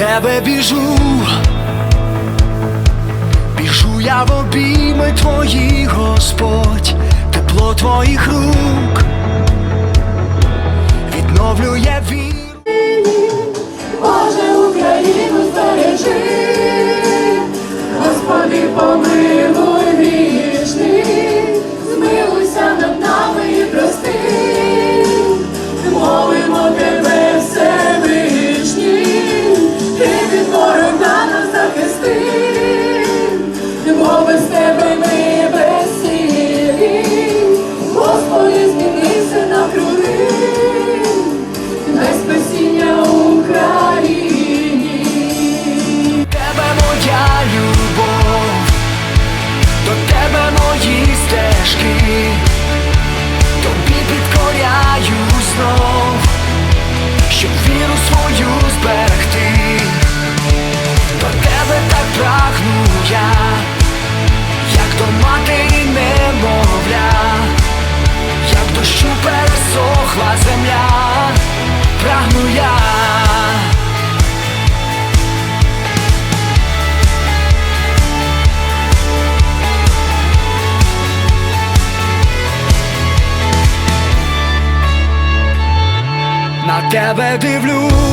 тебе біжу, біжу я в обійми твої, Господь, тепло твоїх рук, відновлює віру. Боже Україну збережи, Господи помилуй. затухла земля, прагну я. На тебе дивлюсь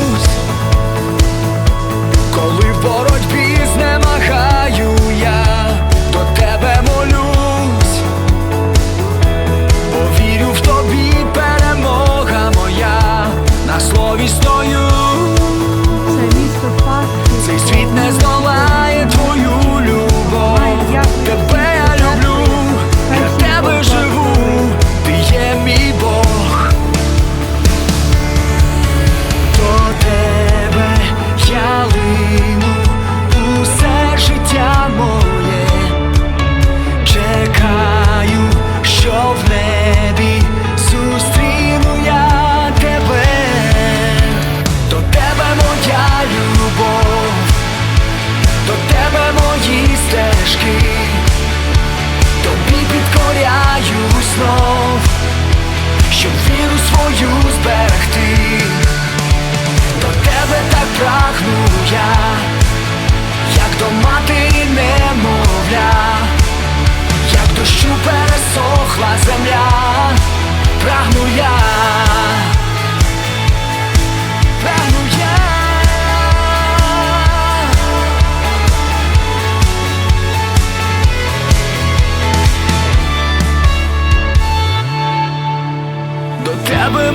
щоб віру свою зберегти, до тебе так прагну я, як до матері немо.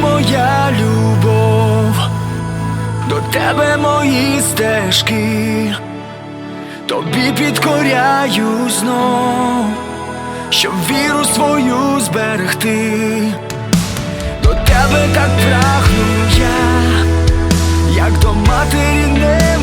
моя любов, до тебе мої стежки, тобі підкоряю знов, щоб віру свою зберегти, до тебе так прагну я, як до матері не.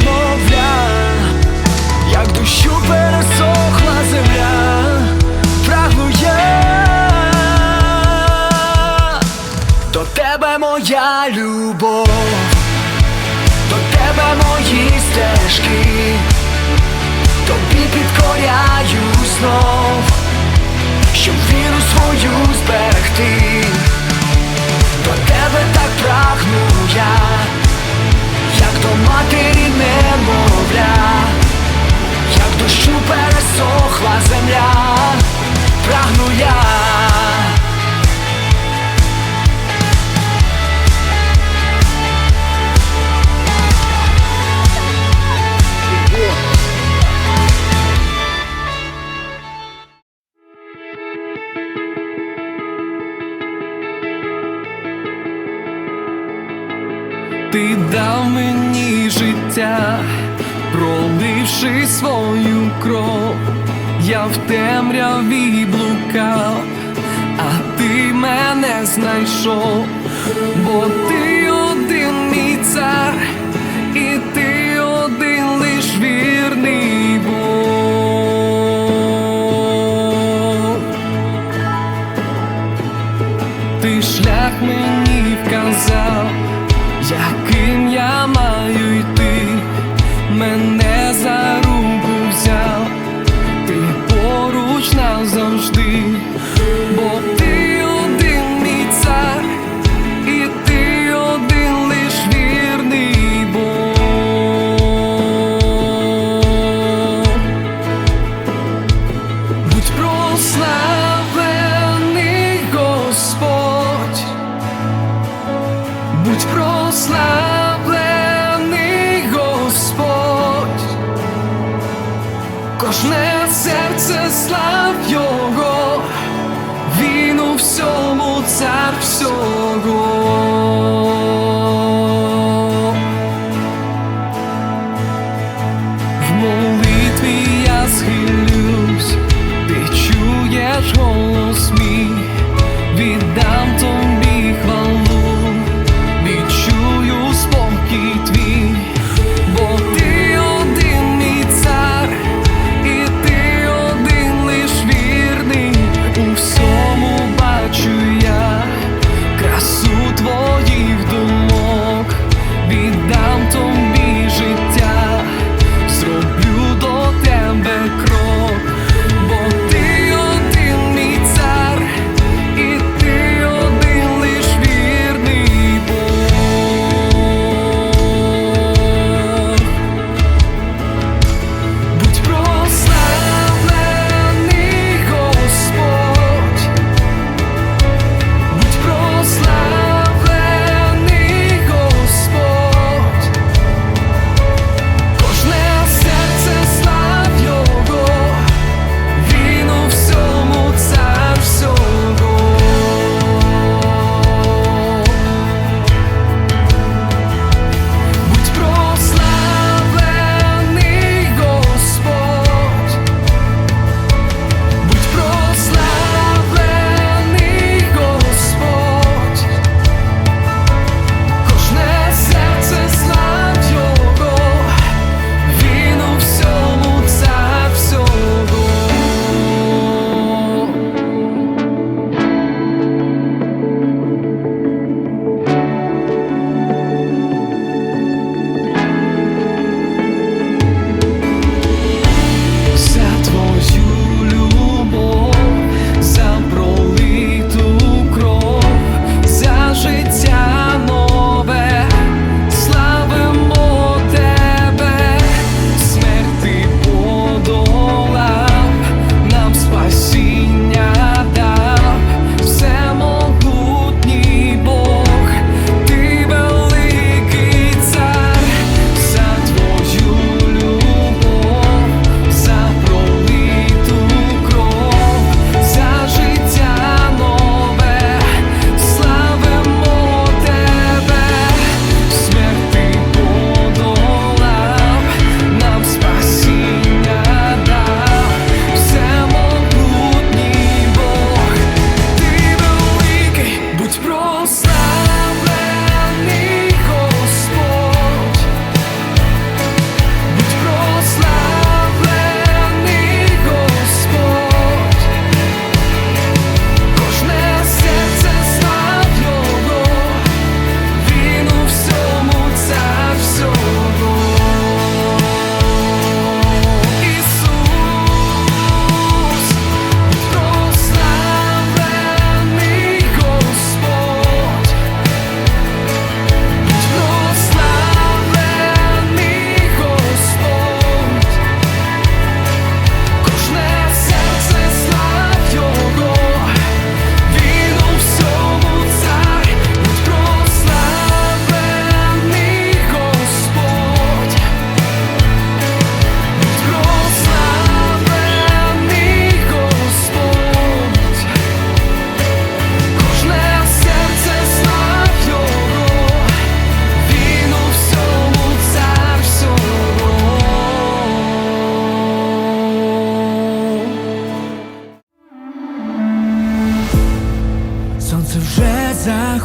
дав мені життя, проливши свою кров, я в темряві блукав, а ти мене знайшов, бо ти. я маю йти мене.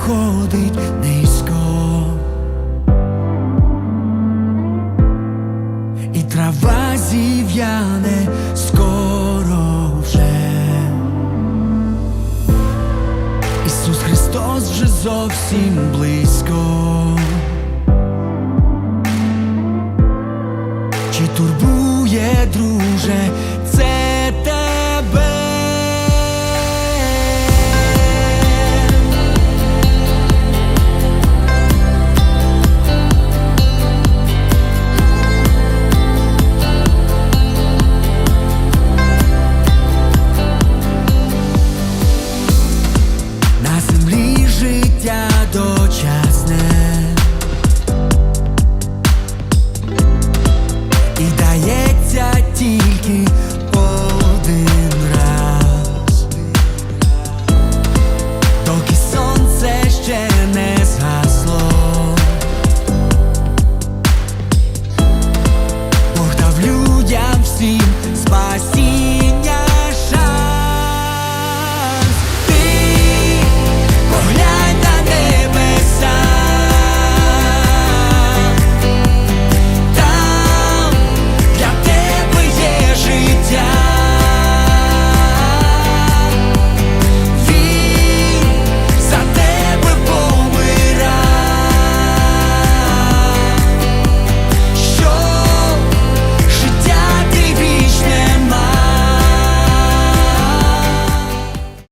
Заходить